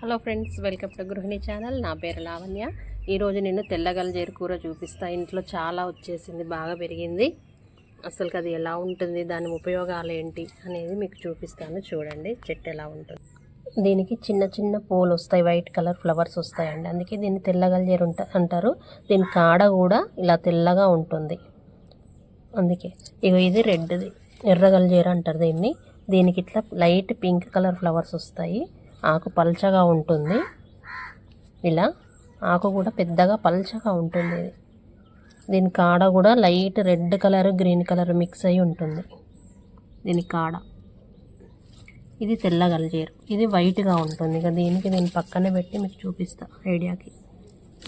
Hello friends welcome to Gruhini channel. నా పేరు లావణ్య. ఈరోజు నేను తెల్లగలజేరు కూర చూపిస్తా. ఇంట్లో చాలా వచ్చేసింది బాగా పెరిగింది. అసలు అది ఎలా ఉంటుంది దాని ఉపయోగాలు ఏంటి అనేది మీకు చూపిస్తాను. చూడండి చెట్టు ఎలా ఉంటుంది. దీనికి చిన్న చిన్న పూలు వస్తాయి వైట్ కలర్ ఫ్లవర్స్ వస్తాయండి. అందుకే దీన్ని తెల్లగలజేరు ఉంట అంటారు. దీని కాడ కూడా ఇలా తెల్లగా ఉంటుంది. అందుకే ఇక ఇది రెడ్ది. ఎర్రగలజేరు అంటారు దీన్ని. దీనికి ఇట్లా లైట్ పింక్ కలర్ ఫ్లవర్స్ వస్తాయి. ఆకు పల్చగా ఉంటుంది. ఇలా ఆకు కూడా పెద్దగా పల్చగా ఉంటుంది. ఇది దీని కాడ కూడా light red colour green colour mix అయి ఉంటుంది. దీని కాడ. ఇది తెల్లగలిజేరు ఇది వైట్గా ఉంటుంది. ఇక దీనికి నేను పక్కనే పెట్టి మీకు చూపిస్తా ఐడియాకి.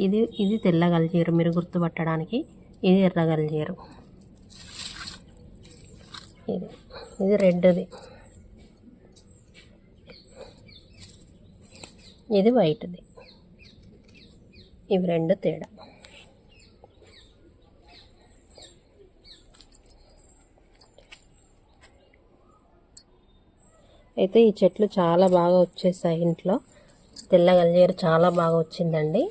ఇది ఇది తెల్లగలిజేరు మీరు గుర్తుపట్టడానికి ఇది ఎర్రగలిజేరు ఇది ఇది రెడ్ది. ఇది వైట్ది. ఇవి రెండు తేడా. అయితే ఈ చెట్లు చాలా బాగా వచ్చేసాయి ఇంట్లో. తెల్ల గల్జేరు చాలా బాగా వచ్చిందండి.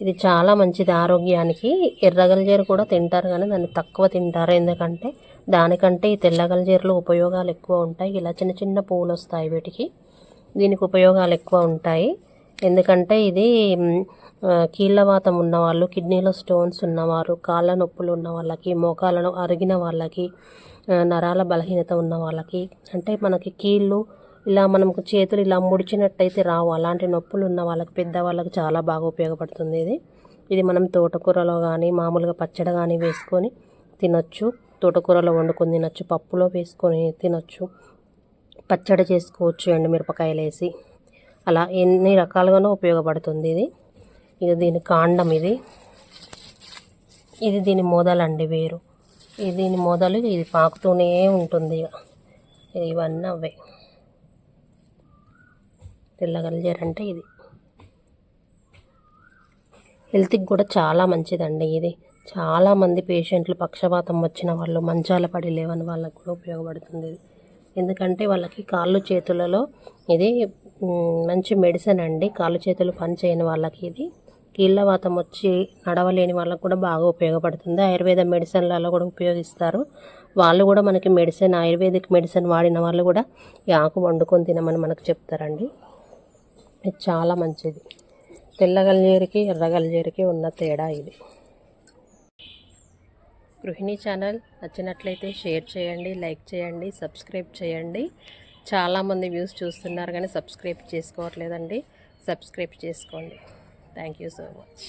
ఇది చాలా మంచిది ఆరోగ్యానికి. ఎర్రగలజేరు కూడా తింటారు కానీ దాన్ని తక్కువ తింటారు. ఎందుకంటే దానికంటే ఈ తెల్లగలజేరులో ఉపయోగాలు ఎక్కువ ఉంటాయి. ఇలా చిన్న చిన్న పువ్వులు వస్తాయి వీటికి. దీనికి ఉపయోగాలు ఎక్కువ ఉంటాయి. ఎందుకంటే ఇది కీళ్ళవాతం ఉన్నవాళ్ళు కిడ్నీలో స్టోన్స్ ఉన్నవారు కాళ్ళ నొప్పులు ఉన్న వాళ్ళకి మోకాలను అరిగిన వాళ్ళకి నరాల బలహీనత ఉన్న వాళ్ళకి అంటే మనకి కీళ్ళు ఇలా మనకు చేతులు ఇలా ముడిచినట్టయితే రావు. అలాంటి నొప్పులు ఉన్న వాళ్ళకి పెద్దవాళ్ళకి చాలా బాగా ఉపయోగపడుతుంది ఇది. ఇది మనం తోటకూరలో కానీ మామూలుగా పచ్చడి కానీ వేసుకొని తినొచ్చు. తోటకూరలో వండుకొని తినొచ్చు. పప్పులో వేసుకొని తినొచ్చు. పచ్చడి చేసుకోవచ్చు ఎండుమిరపకాయలు వేసి. అలా ఎన్ని రకాలుగానో ఉపయోగపడుతుంది ఇది. ఇది దీని కాండం ఇది. ఇది దీని మొదలండి వేరు. ఇది దీని మొదలు ఇది పాకుతూనే ఉంటుంది ఇక. ఇవన్నీ అవే. తెల్లగలిజారంటే ఇది. హెల్త్కి కూడా చాలా మంచిదండి ఇది. చాలామంది పేషెంట్లు పక్షపాతం వచ్చిన వాళ్ళు మంచాల పడి లేవని వాళ్ళకు కూడా ఉపయోగపడుతుంది ఇది. ఎందుకంటే వాళ్ళకి కాళ్ళు చేతులలో ఇది మంచి మెడిసిన్ అండి. కాళ్ళు చేతులు పనిచేయని వాళ్ళకి ఇది. కీళ్ళవాతం వచ్చి నడవలేని వాళ్ళకు కూడా బాగా ఉపయోగపడుతుంది. ఆయుర్వేద మెడిసిన్లలో కూడా ఉపయోగిస్తారు. వాళ్ళు కూడా మనకి మెడిసిన్ ఆయుర్వేదిక్ మెడిసిన్ వాడిన వాళ్ళు కూడా ఈ ఆకు వండుకొని తినమని మనకు చెప్తారండి. ఇది చాలా మంచిది. తెల్లగల్జేరికి ఎర్రగల్జేరికి ఉన్న తేడా ఇది. గృహిణి ఛానల్ నచ్చినట్లయితే షేర్ చేయండి లైక్ చేయండి సబ్స్క్రైబ్ చేయండి. చాలామంది వ్యూస్ చూస్తున్నారు కానీ సబ్స్క్రైబ్ చేసుకోవట్లేదండి. సబ్స్క్రైబ్ చేసుకోండి. Thank you so much.